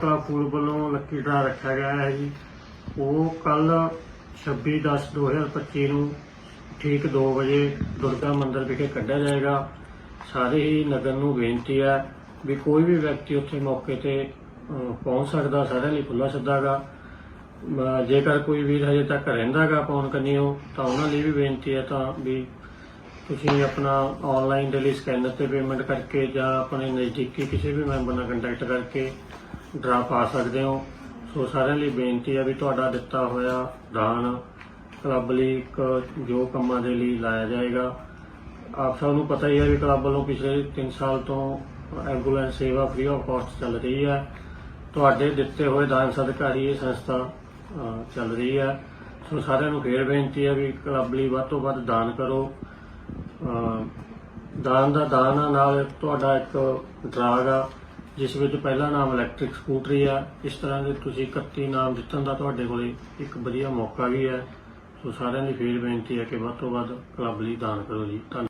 ਕਲਾ ਫੂਲ ਵੱਲੋਂ lucky draw ਰੱਖਿਆ ਗਿਆ ਹੈ ਜੀ। ਉਹ ਕੱਲ 26/10/2025 ਨੂੰ ਠੀਕ 2 ਵਜੇ ਦੁਰਗਾ ਮੰਦਿਰ ਵਿਖੇ ਕੱਢਿਆ ਜਾਏਗਾ। ਸਾਰੇ ਹੀ ਨਗਰ ਨੂੰ ਬੇਨਤੀ ਹੈ ਵੀ ਕੋਈ ਵੀ ਵਿਅਕਤੀ ਉੱਥੇ ਮੌਕੇ ਤੇ ਪਹੁੰਚ ਸਕਦਾ ਸਾਰਿਆਂ ਲਈ ਖੁੱਲਾ ਸੱਦਾਗਾ ਅਹ, ਜੇਕਰ ਕੋਈ ਵੀਰ ਹਜੇ ਤੱਕ ਰਹਿੰਦਾਗਾ ਪੌਣ ਕੰਨੀਓ ਤਾਂ ਉਹਨਾਂ ਲਈ ਵੀ ਬੇਨਤੀ ਹੈ ਤਾਂ ਵੀ ਤੁਸੀਂ ਆਪਣਾ ਆਨਲਾਈਨ ਡੇਲੀ ਸਕੈਨਰ ਤੇ ਪੇਮੈਂਟ ਕਰਕੇ ਜਾਂ ਆਪਣੇ ਨਜ਼ਦੀਕੀ ਕਿਸੇ ਵੀ ਮੈਂਬਰ ਨਾਲ ਕੰਟੈਕਟ ਕਰਕੇ ਡਰਾ ਪਾ ਸਕਦੇ ਹੋ। ਸੋ ਸਾਰਿਆਂ ਲਈ ਬੇਨਤੀ ਹੈ ਵੀ ਤੁਹਾਡਾ ਦਿੱਤਾ ਹੋਇਆ ਦਾਨ ਕਲੱਬ ਲਈ ਇੱਕ ਜੋ ਕੰਮਾਂ ਦੇ ਲਈ ਲਾਇਆ ਜਾਏਗਾ। ਆਪ ਸਭ ਨੂੰ ਪਤਾ ਹੀ ਹੈ ਵੀ ਕਲੱਬ ਵੱਲੋਂ ਪਿਛਲੇ 3 ਸਾਲ ਤੋਂ ਐਂਬੂਲੈਂਸ ਸੇਵਾ ਫ੍ਰੀ ਆਫ ਕਾਸਟ ਚੱਲ ਰਹੀ ਹੈ। ਤੁਹਾਡੇ ਦਿੱਤੇ ਹੋਏ ਦਾਨ ਸਦਕਾ ਹੀ ਇਹ ਸੰਸਥਾ ਚੱਲ ਰਹੀ ਹੈ। ਸੋ ਸਾਰਿਆਂ ਨੂੰ ਫੇਰ ਬੇਨਤੀ ਹੈ ਵੀ ਕਲੱਬ ਲਈ ਵੱਧ ਤੋਂ ਵੱਧ ਦਾਨ ਕਰੋ। ਦਾਨ ਦਾ ਦਾਨ ਨਾਲ ਤੁਹਾਡਾ ਇੱਕ ਡਰਾਗ ਆ ਜਿਸ ਵਿੱਚ ਪਹਿਲਾ ਨਾਮ ਇਲੈਕਟ੍ਰਿਕ ਸਕੂਟਰੀ ਆ। ਇਸ ਤਰ੍ਹਾਂ ਦੇ ਤੁਸੀਂ 31 ਨਾਮ ਜਿੱਤਣ ਦਾ ਤੁਹਾਡੇ ਕੋਲੇ ਇੱਕ ਵਧੀਆ ਮੌਕਾ ਵੀ ਹੈ। ਸੋ ਸਾਰਿਆਂ ਦੀ ਫੇਰ ਬੇਨਤੀ ਹੈ ਕਿ ਵੱਧ ਤੋਂ ਵੱਧ ਕਲੱਬ ਲਈ ਦਾਨ ਕਰੋ ਜੀ। ਧੰਨਵਾਦ।